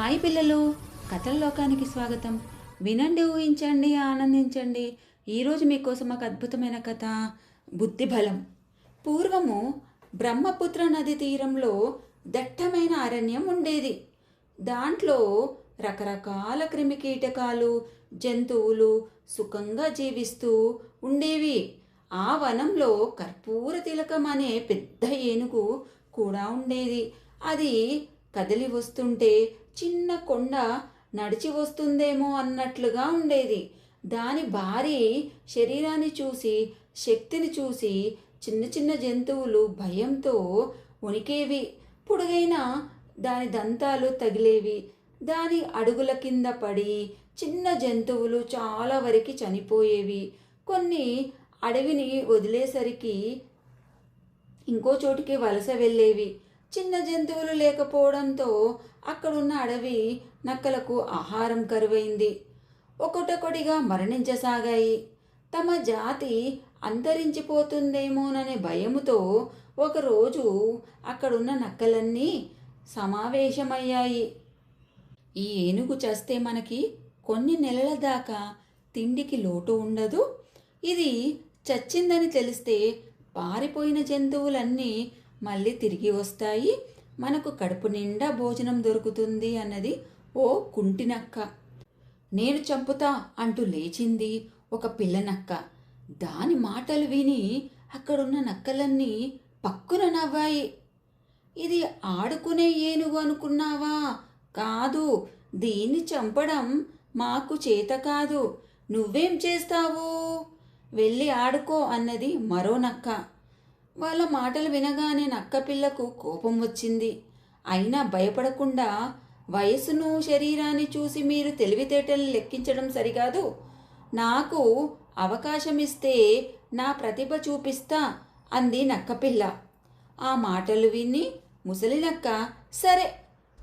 Hi పిల్లలు కథల లోకానికి స్వాగతం. వినండి ఊహించండి ఆనందించండి. ఈరోజు మీకోసం ఒక అద్భుతమైన కథ బుద్ధి బలం పూర్వము బ్రహ్మపుత్ర నది తీరంలో దట్టమైన అరణ్యం ఉండేది. దాంట్లో రకరకాల క్రిమికీటకాలు జంతువులు సుఖంగా జీవిస్తూ ఉండేవి. ఆ వనంలో కర్పూర తిలకం అనే పెద్ద ఏనుగు కూడా ఉండేది. అది కదిలి వస్తుంటే చిన్న కొండ నడిచి వస్తుందేమో అన్నట్లుగా ఉండేది. దాని భారీ శరీరాన్ని చూసి శక్తిని చూసి చిన్న చిన్న జంతువులు భయంతో ఉనికేవి. పొడుగైన దాని దంతాలు తగిలేవి. దాని అడుగుల కింద పడి చిన్న జంతువులు చాలా వరకు చనిపోయేవి. కొన్ని అడవిని వదిలేసరికి ఇంకో చోటికి వలస వెళ్ళేవి. చిన్న జంతువులు లేకపోవడంతో అక్కడున్న అడవి నక్కలకు ఆహారం కరువైంది. ఒకటొకటిగా మరణించసాగాయి. తమ జాతి అంతరించిపోతుందేమోననే భయముతో ఒకరోజు అక్కడున్న నక్కలన్నీ సమావేశమయ్యాయి. ఈ ఏనుగు చస్తే మనకి కొన్ని నెలల దాకా తిండికి లోటు ఉండదు. ఇది చచ్చిందని తెలిస్తే పారిపోయిన జంతువులన్నీ మళ్ళీ తిరిగి వస్తాయి. మనకు కడుపు నిండా భోజనం దొరుకుతుంది అన్నది ఓ కుంటినక్క. నేను చంపుతా అంటూ లేచింది ఒక పిల్లనక్క. దాని మాటలు విని అక్కడున్న నక్కలన్నీ పక్కున నవ్వాయి. ఇది ఆడుకునే ఏనుగు అనుకున్నావా? కాదు దీన్ని చంపడం మాకు చేత కాదు. నువ్వేం చేస్తావు? వెళ్ళి ఆడుకో అన్నది మరో నక్క. వాళ్ళ మాటలు వినగానే నక్క పిల్లకు కోపం వచ్చింది. అయినా భయపడకుండా వయసును శరీరాన్ని చూసి మీరు తెలివితేటలు లెక్కించడం సరికాదు. నాకు అవకాశం ఇస్తే నా ప్రతిభ చూపిస్తా అంది నక్కపిల్ల ఆ మాటలు విని ముసలి నక్క సరే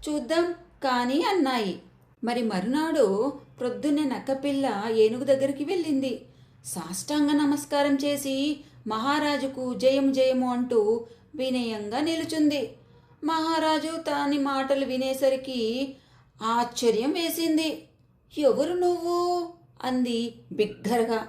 చూద్దాం కానీ అన్నాయి. మరి మరునాడు ప్రొద్దున్నే నక్కపిల్ల ఏనుగు దగ్గరికి వెళ్ళింది. సాష్టాంగ నమస్కారం చేసి మహారాజుకు జయం జయము అంటూ వినయంగా నిలుచుంది. మహారాజు తాని మాటలు వినేసరికి ఆశ్చర్యం వేసింది. ఎవరు నువ్వు? అంది బిగ్గరగా.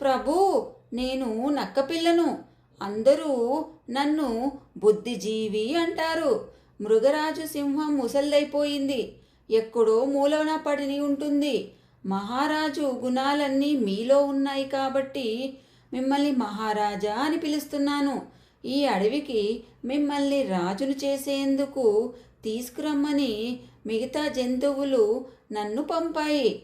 ప్రభు నేను నక్కపిల్లను. అందరూ నన్ను బుద్ధిజీవి అంటారు. మృగరాజు సింహం ముసల్లైపోయింది. ఎక్కడో మూలన పడిని ఉంటుంది. మహారాజు గుణాలన్నీ మీలో ఉన్నాయి కాబట్టి మిమ్మల్ని మహారాజా అని పిలుస్తున్నాను. ఈ అడవికి మిమ్మల్ని రాజును చేసేందుకు తీసుకురమ్మని మిగతా జంతువులు నన్ను పంపాయి.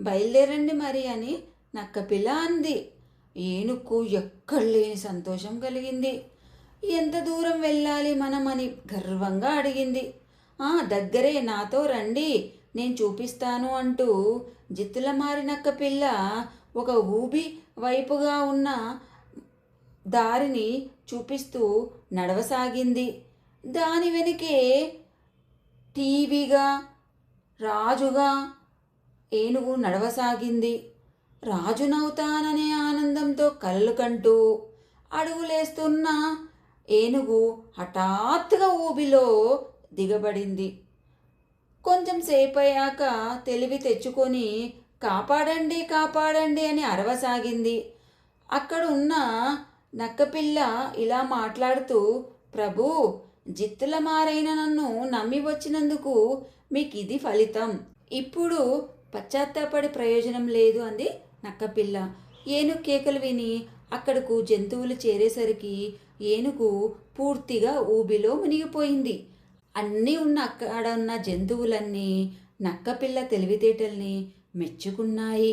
బయలుదేరండి మరి అని నక్కపిల్ల అంది. ఏనుక్కు ఎక్కడలేని సంతోషం కలిగింది. ఎంత దూరం వెళ్ళాలి మనమని గర్వంగా అడిగింది. ఆ దగ్గరే నాతో రండి నేను చూపిస్తాను అంటూ జిత్తుల మారినక్క పిల్ల ఒక ఊబి వైపుగా ఉన్న దారిని చూపిస్తూ నడవసాగింది. దాని వెనుకే టీవీగా రాజుగా ఏనుగు నడవసాగింది. రాజునవుతాననే ఆనందంతో కళ్ళు కంటూ అడుగులేస్తున్న ఏనుగు హఠాత్తుగా ఊబిలో దిగబడింది. కొంచెం సేపయ్యాక తెలివి తెచ్చుకొని కాపాడండి కాపాడండి అని అరవసాగింది. అక్కడ ఉన్న నక్కపిల్ల ఇలా మాట్లాడుతూ ప్రభు జిత్తుల మారైన నన్ను నమ్మి వచ్చినందుకు మీకు ఇది ఫలితం. ఇప్పుడు పశ్చాత్తాపడి ప్రయోజనం లేదు అంది నక్కపిల్ల. ఏనుగు కేకలు విని అక్కడకు జంతువులు చేరేసరికి ఏనుగు పూర్తిగా ఊబిలో మునిగిపోయింది. అన్నీ ఉన్న అక్కడ ఉన్న జంతువులన్నీ నక్కపిల్ల తెలివితేటల్ని మెచ్చుకున్నాయి.